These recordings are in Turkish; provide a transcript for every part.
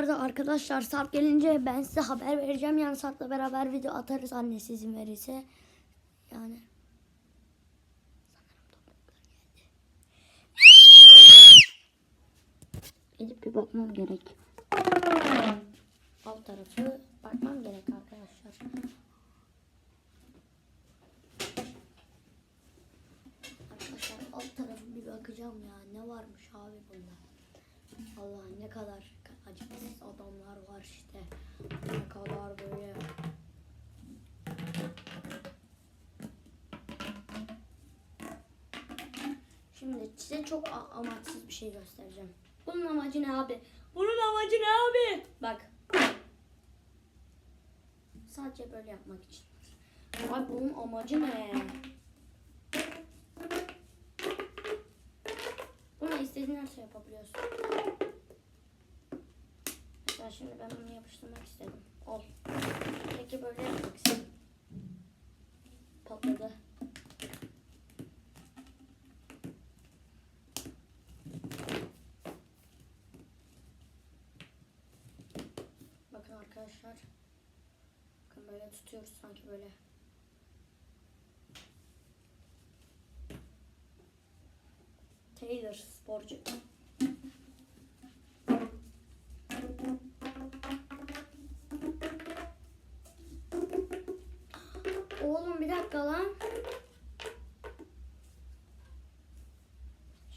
arada arkadaşlar Sarp gelince ben size haber vereceğim. Yani Sarp'la beraber video atarız annesi izin verirse. Yani. Gidip bir bakmam gerek. Alt tarafı bakmam gerek arkadaşlar. Arkadaşlar alt tarafı bir bakacağım ya. Ne varmış abi bunda. Allah ne kadar acımasız adamlar var işte. Ne kadar böyle. Şimdi size çok amaçsız bir şey göstereceğim. Bunun amacı ne abi? Bunun amacı ne abi? Bak. Sadece böyle yapmak için. Abi bunun amacı ne? Bunu istediğin her şey yapabiliyorsun. Mesela şimdi ben bunu yapıştırmak istedim. Ol. Peki böyle yapmak istedim. Patladı. Bakın arkadaşlar. Bakın böyle tutuyoruz sanki böyle. Taylor sporcu.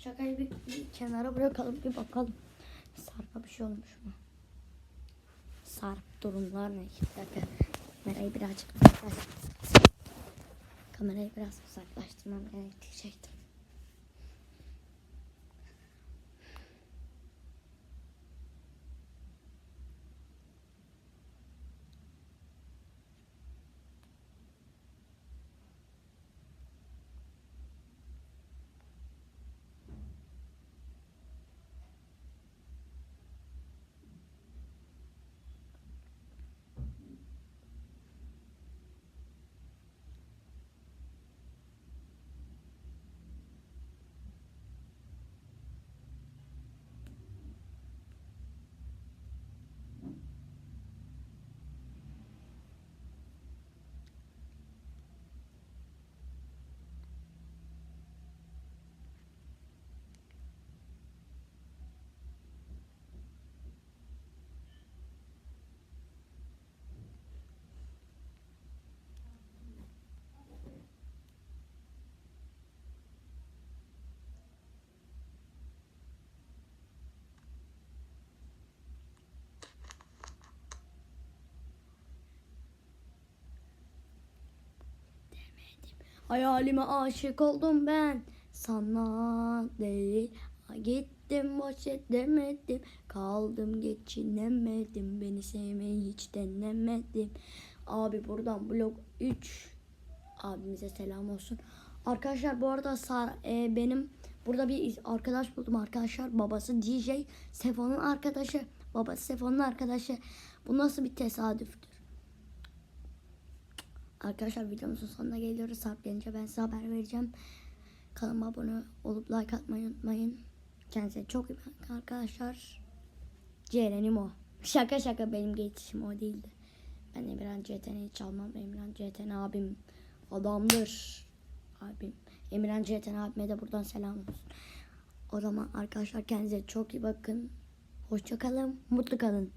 Şakayı bir, bir kenara bırakalım bir bakalım. Sarp'a bir şey olmuş mu? Sarp durumlar ne? Dakika. Kamerayı birazcık. Kamerayı biraz uzaklaştırmam gerekecekti. Hayalime aşık oldum ben. Sana değil Gittim boş edemedim Kaldım geçinemedim Beni sevmeyi hiç denemedim. Abi buradan blok 3 Abimize selam olsun. Arkadaşlar bu arada Sar- e, benim burada bir arkadaş buldum arkadaşlar. Babası DJ Sefo'nun arkadaşı. Babası Sefo'nun arkadaşı. Bu nasıl bir tesadüftür Arkadaşlar videomuzun sonuna geliyoruz. Sarp gelince ben size haber vereceğim. Kanalıma abone olup like atmayı unutmayın. Kendinize çok iyi bakın arkadaşlar. Ceren'im o. Şaka şaka benim geçişim o değildi. Ben Emirhan CTN'yi çalmam. Emirhan CTN abim adamdır. Abim. Emirhan CTN abime de buradan selam olsun. O zaman arkadaşlar kendinize çok iyi bakın. Hoşça kalın. Mutlu kalın.